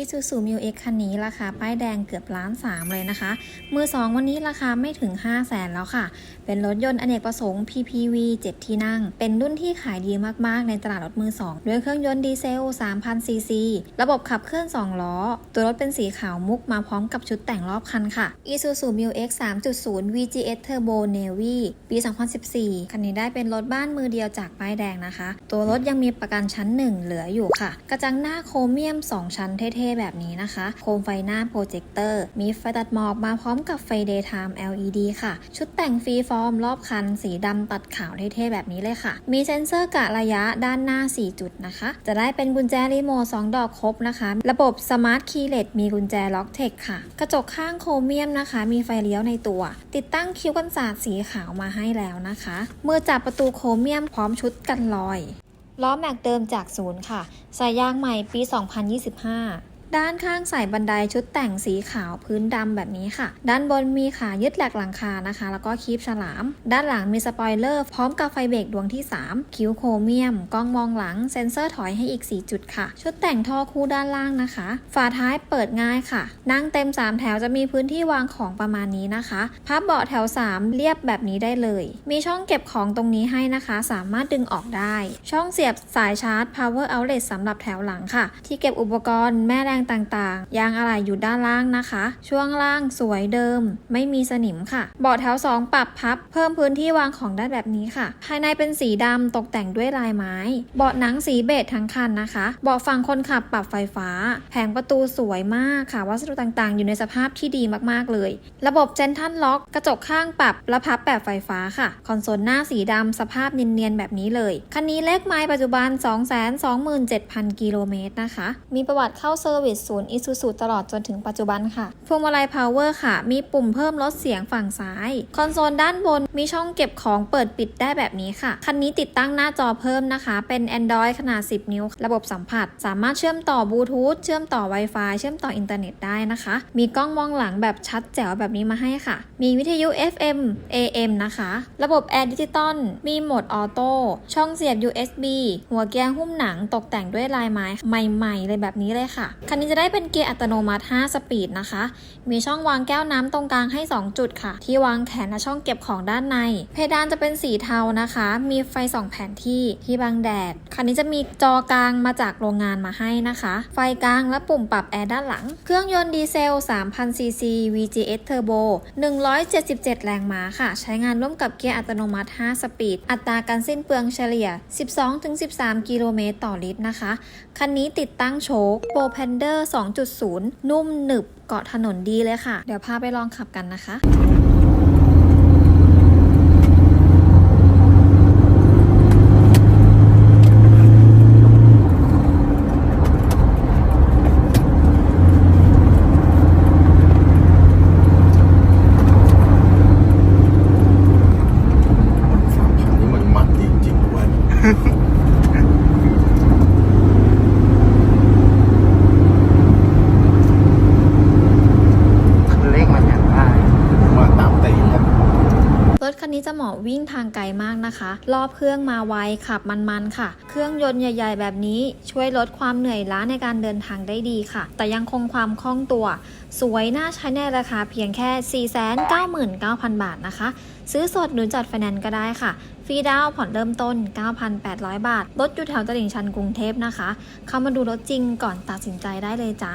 Isuzu m u x คันนี้ราคาป้ายแดงเกือบล้านสามเลยนะคะ มือ2วันนี้ราคาไม่ถึง 5 0 0แสนแล้วค่ะ เป็นรถยนต์อเนกประสงค์ PPV 7 ที่นั่ง เป็นรุ่นที่ขายดีมากๆ ในตลาดรถมือ2ด้วยเครื่องยนต์ดีเซล3,000ซีซีระบบขับเคลื่อน 2 ล้อ ตัวรถเป็นสีขาวมุกมาพร้อมกับชุดแต่งรอบคันค่ะ Isuzu m u x 3.0 VGS Turbo Navy ปี 2014 คันนี้ได้เป็นรถบ้านมือเดียวจากป้ายแดงนะคะ ตัวรถยังมีประกันชั้น 1 เหลืออยู่ค่ะ กระจังหน้าโครเมียม 2 ชั้นเท่ๆ แบบนี้นะคะ โคมไฟหน้าโปรเจคเตอร์ มีไฟตัดหมอกมาพร้อมกับไฟ Daytime LED ค่ะ ชุดแต่งฟรีฟอร์มรอบคัน สีดำตัดขาวเท่ๆ แบบนี้เลยค่ะ มีเซ็นเซอร์กะระยะด้านหน้า 4 จุดนะคะ จะได้เป็นกุญแจรีโมท2ดอกครบนะคะ ระบบสมาร์ทคีย์เลสมีกุญแจล็อกเทคค่ะ กระจกข้างโครเมียมนะคะ มีไฟเลี้ยวในตัว ติดตั้งคิ้วกันศาสตร์สีขาวมาให้แล้วนะคะมือจับประตูโครเมียมพร้อมชุดกันรอยล้อแม็กเดิมจากศูนย์ค่ะ ใส่ยางใหม่ปี 2025 ด้านข้างใส่บันไดชุดแต่งสีขาวพื้นดำแบบนี้ค่ะ ด้านบนมีขายึดแหลกหลังคานะคะ แล้วก็คีบฉลาม ด้านหลังมีสปอยเลอร์ พร้อมกับไฟเบรกดวงที่ 3 คิ้วโครเมียม กล้องมองหลัง เซ็นเซอร์ถอยให้อีก 4 จุดค่ะ ชุดแต่งท่อคู่ด้านล่างนะคะ ฝาท้ายเปิดง่ายค่ะ นั่งเต็ม 3 แถวจะมีพื้นที่วางของประมาณนี้นะคะ พับเบาะแถว 3 เรียบแบบนี้ได้เลย มีช่องเก็บของตรงนี้ให้นะคะ สามารถดึงออกได้ ช่องเสียบสายชาร์จ power outlet สำหรับแถวหลังค่ะ ที่เก็บอุปกรณ์แม่แรงต่างๆ ยางอะไหล่อยู่ด้านล่างนะคะ ช่วงล่างสวยเดิม ไม่มีสนิมค่ะเบาะแถว 2 ปรับพับ เพิ่มพื้นที่วางของได้แบบนี้ค่ะ ภายในเป็นสีดำตกแต่งด้วยลายไม้ เบาะหนังสีเบจทั้งคันนะคะเบาะฝั่งคนขับปรับไฟฟ้า แผงประตูสวยมากค่ะ วัสดุต่างๆ อยู่ในสภาพที่ดีมากๆเลย ระบบเจนทันล็อก กระจกข้างปรับและพับแบบไฟฟ้าค่ะ คอนโซลหน้าสีดำสภาพเนียนๆแบบนี้เลย คันนี้เลขไม้ปัจจุบัน 227,000 กิโลเมตรนะคะ มีประวัติเข้าเซอร์วิสศูนย์อิซูซูตลอดจนถึงปัจจุบันค่ะพวงมาลัยพาวเวอร์ค่ะ มีปุ่มเพิ่มลดเสียงฝั่งซ้าย คอนโซลด้านบนมีช่องเก็บของเปิดปิดได้แบบนี้ค่ะ คันนี้ติดตั้งหน้าจอเพิ่มนะคะ เป็น Android ขนาด 10 นิ้ว ระบบสัมผัส สามารถเชื่อมต่อบลูทูธเชื่อมต่อ Wi-Fi เชื่อมต่ออินเทอร์เน็ตได้นะคะ มีกล้องมองหลังแบบชัดแจ๋วแบบนี้มาให้ค่ะ มีวิทยุ FM AM นะคะ ระบบแอร์ดิจิตอลมีโหมดออโต้ช่องเสียบ USB หัวเกียร์หุ้มหนังตกแต่งด้วยลายไม้ใหม่ๆเลยแบบนี้เลยค่ะคันนี้จะได้เป็นเกียร์อัตโนมัติ 5 สปีดนะคะ มีช่องวางแก้วน้ำตรงกลางให้ 2 จุดค่ะ ที่วางแขนและช่องเก็บของด้านใน เพดานจะเป็นสีเทานะคะ มีไฟส่องแผนที่ที่บังแดด คันนี้จะมีจอกลางมาจากโรงงานมาให้นะคะ ไฟกลางและปุ่มปรับแอร์ด้านหลัง เครื่องยนต์ดีเซล 3,000ซีซี VGS Turbo 177 แรงม้าค่ะ ใช้งานร่วมกับเกียร์อัตโนมัติ 5 สปีด อัตราการสิ้นเปลืองเฉลี่ย 12-13 กิโลเมตรต่อลิตรนะคะ คันนี้ติดตั้งโชค Pro Pander 2.0 นุ่มหนึบเกาะถนนดีเลยค่ะ เดี๋ยวพาไปลองขับกันนะคะ สามพันนี่มันมันจริงๆด้วย เลขมันอย่างได้ มาตามตีครับ รถคั นี้จะเหมาะวิ่งทางไกลมากนะคะ รอบเครื่องมาไวขับมันๆค่ะ เครื่องยนต์ใหญ่ ๆ แบบนี้ช่วยลดความเหนื่อยล้าในการเดินทางได้ดีค่ะ แต่ยังคงความคล่องตัว สวยน่าใช้ในราคาเพียงแค่ 499,000 บาทนะคะ ซื้อสดหรือจัดไฟแนนซ์ก็ได้ค่ะฟรีดาวน์ผ่อนเริ่มต้น 9,800 บาท รถอยู่แถวตลิ่งชันกรุงเทพนะคะ เข้ามาดูรถจริงก่อนตัดสินใจได้เลยจ้า